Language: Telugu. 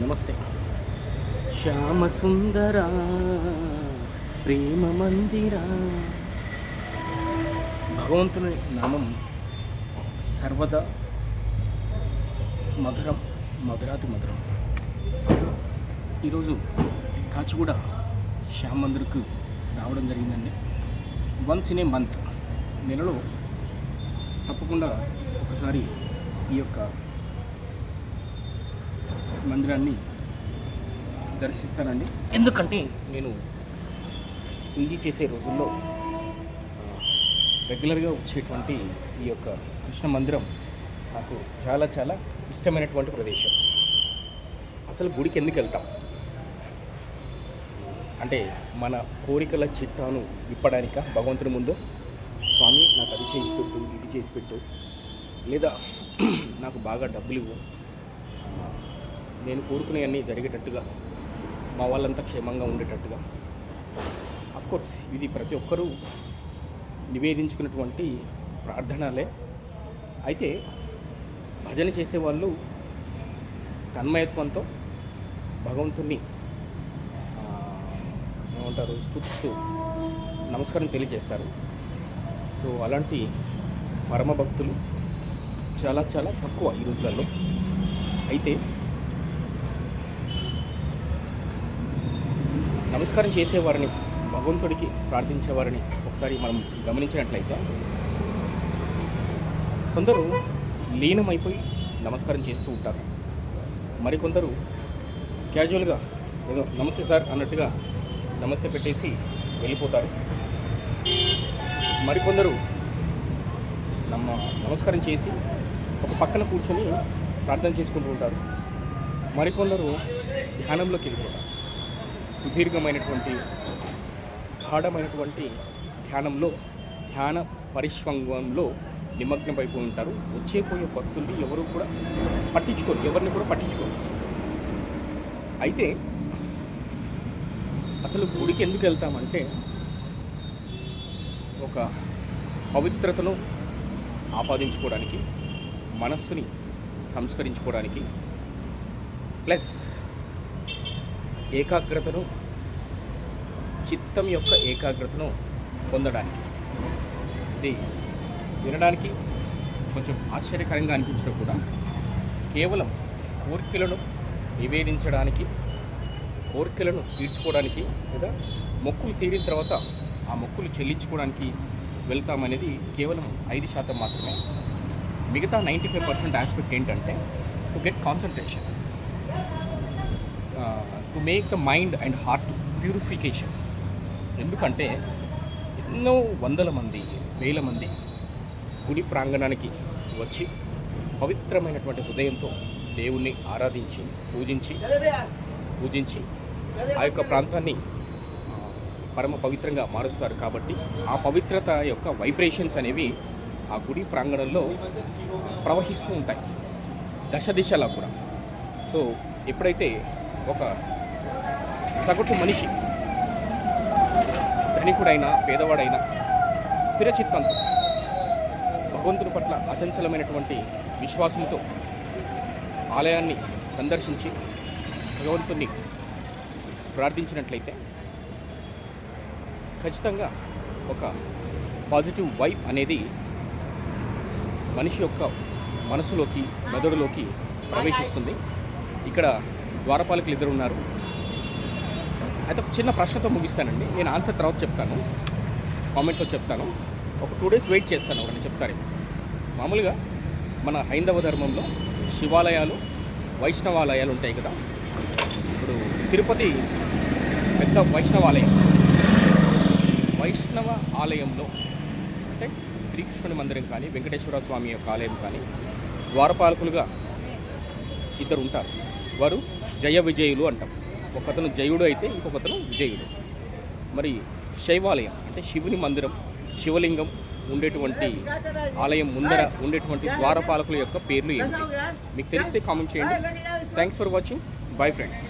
నమస్తే. శ్యామ సుందర ప్రేమ మందిర భగవంతుని నామం సర్వదా మధురం మధురాతి మధురం. ఈరోజు కాచిగూడ శ్యామ మందిర్కు రావడం జరిగిందండి. వన్స్ ఇన్ ఏ మంత్ నెలలో తప్పకుండా ఒకసారి ఈ యొక్క మందిరాన్ని దర్శిస్తానండి. ఎందుకంటే నేను పీజీ చేసే రోజుల్లో రెగ్యులర్గా వచ్చేటువంటి ఈ యొక్క కృష్ణ మందిరం నాకు చాలా చాలా ఇష్టమైనటువంటి ప్రదేశం. అసలు గుడికి ఎందుకు వెళ్తాం? అంటే మన కోరికల చిట్టాను విప్పడానిక? భగవంతుని ముందు? స్వామి నాకు అది చేసి పెట్టు ఇది చేసి పెట్టు. లేదా నాకు బాగా డబ్బులు ఇవ్వు నేను కోరుకునేవన్నీ జరిగేటట్టుగా మా వాళ్ళంతా క్షేమంగా ఉండేటట్టుగా. కోర్స్ ఇది ప్రతి ఒక్కరూ నివేదించుకున్నటువంటి ప్రార్థనలే. అయితే భజన చేసేవాళ్ళు తన్మయత్వంతో భగవంతుణ్ణి ఏమంటారు స్థుతిస్తూ నమస్కారం తెలియజేస్తారు. సో అలాంటి పరమ భక్తులు చాలా చాలా తక్కువ ఈ రోజులలో. అయితే నమస్కారం చేసేవారిని భగవంతుడికి ప్రార్థించేవారిని ఒకసారి మనం గమనించినట్లయితే కొందరు లీనమైపోయి నమస్కారం చేస్తూ ఉంటారు. మరికొందరు క్యాజువల్గా ఏదో నమస్తే సార్ అన్నట్టుగా నమస్తే పెట్టేసి వెళ్ళిపోతారు. మరికొందరు నమ్మ నమస్కారం చేసి ఒక పక్కన కూర్చొని ప్రార్థన చేసుకుంటూ ఉంటారు. మరికొందరు ధ్యానంలోకి వెళ్ళిపోతారు. సుదీర్ఘమైనటువంటి గాఢమైనటువంటి ధ్యానంలో ధ్యాన పరిశ్వంగంలో నిమగ్నమైపోయి ఉంటారు. వచ్చే పోయే భక్తుల్ని ఎవరు కూడా పట్టించుకోరు. ఎవరిని కూడా పట్టించుకోరు. అయితే అసలు గుడికి ఎందుకు వెళ్తామంటే ఒక పవిత్రతను ఆపాదించుకోవడానికి మనస్సుని సంస్కరించుకోవడానికి ప్లస్ ఏకాగ్రతను చిత్తం యొక్క ఏకాగ్రతను పొందడానికి. ఇది వినడానికి కొంచెం ఆశ్చర్యకరంగా అనిపించడం కూడా. కేవలం కోరికలను నివేదించడానికి కోరికలను తీర్చుకోవడానికి లేదా మొక్కులు తీరిన తర్వాత ఆ మొక్కులు చెల్లించుకోవడానికి వెళ్తామనేది కేవలం ఐదు శాతం మాత్రమే. మిగతా నైంటీ ఫైవ్ పర్సెంట్ ఆస్పెక్ట్ ఏంటంటే to get concentration. To make the mind and heart purification ఎందుకంటే ఎన్నో వందల మంది వేల మంది గుడి ప్రాంగణానికి వచ్చి పవిత్రమైనటువంటి హృదయంతో దేవుణ్ణి ఆరాధించి పూజించి పూజించి ఆ యొక్క ప్రాంతాన్ని పరమ పవిత్రంగా మారుస్తారు. కాబట్టి ఆ పవిత్రత యొక్క వైబ్రేషన్స్ అనేవి ఆ గుడి ప్రాంగణంలో ప్రవహిస్తూ ఉంటాయి. దశ దిశలా కూడా. సో ఎప్పుడైతే ఒక సగటు మనిషి. ధనికుడైనా పేదవాడైనా స్థిరచిత్తంతో భగవంతుని పట్ల అచంచలమైనటువంటి విశ్వాసంతో ఆలయాన్ని సందర్శించి భగవంతుణ్ణి ప్రార్థించినట్లయితే ఖచ్చితంగా ఒక పాజిటివ్ వైబ్ అనేది మనిషి యొక్క మనసులోకి మెదడులోకి ప్రవేశిస్తుంది. ఇక్కడ ద్వారపాలకులు ఇద్దరు ఉన్నారు. అయితే ఒక చిన్న ప్రశ్నతో ముగిస్తానండి. నేను ఆన్సర్ తర్వాత చెప్తాను. కామెంట్లో చెప్తాను. ఒక టూ డేస్ వెయిట్ చేస్తాను ఒకటి చెప్తారు. మామూలుగా మన హైందవ ధర్మంలో శివాలయాలు వైష్ణవాలయాలు ఉంటాయి కదా. ఇప్పుడు తిరుపతి పెద్ద వైష్ణవాలయం. వైష్ణవ ఆలయంలో అంటే శ్రీకృష్ణుని మందిరం కానీ వెంకటేశ్వర స్వామి యొక్క ఆలయం కానీ ద్వారపాలకులుగా ఇద్దరు ఉంటారు. వారు జయ విజయులు అంటాం. ఒకతను జయుడు అయితే ఇంకొకతను విజయుడు. మరి శైవాలయం అంటే శివుని మందిరం శివలింగం ఉండేటువంటి ఆలయం ముందర ఉండేటువంటి ద్వారపాలకుల యొక్క పేర్లు ఏమిటి? మీకు తెలిస్తే కామెంట్ చేయండి. Thanks for watching bye friends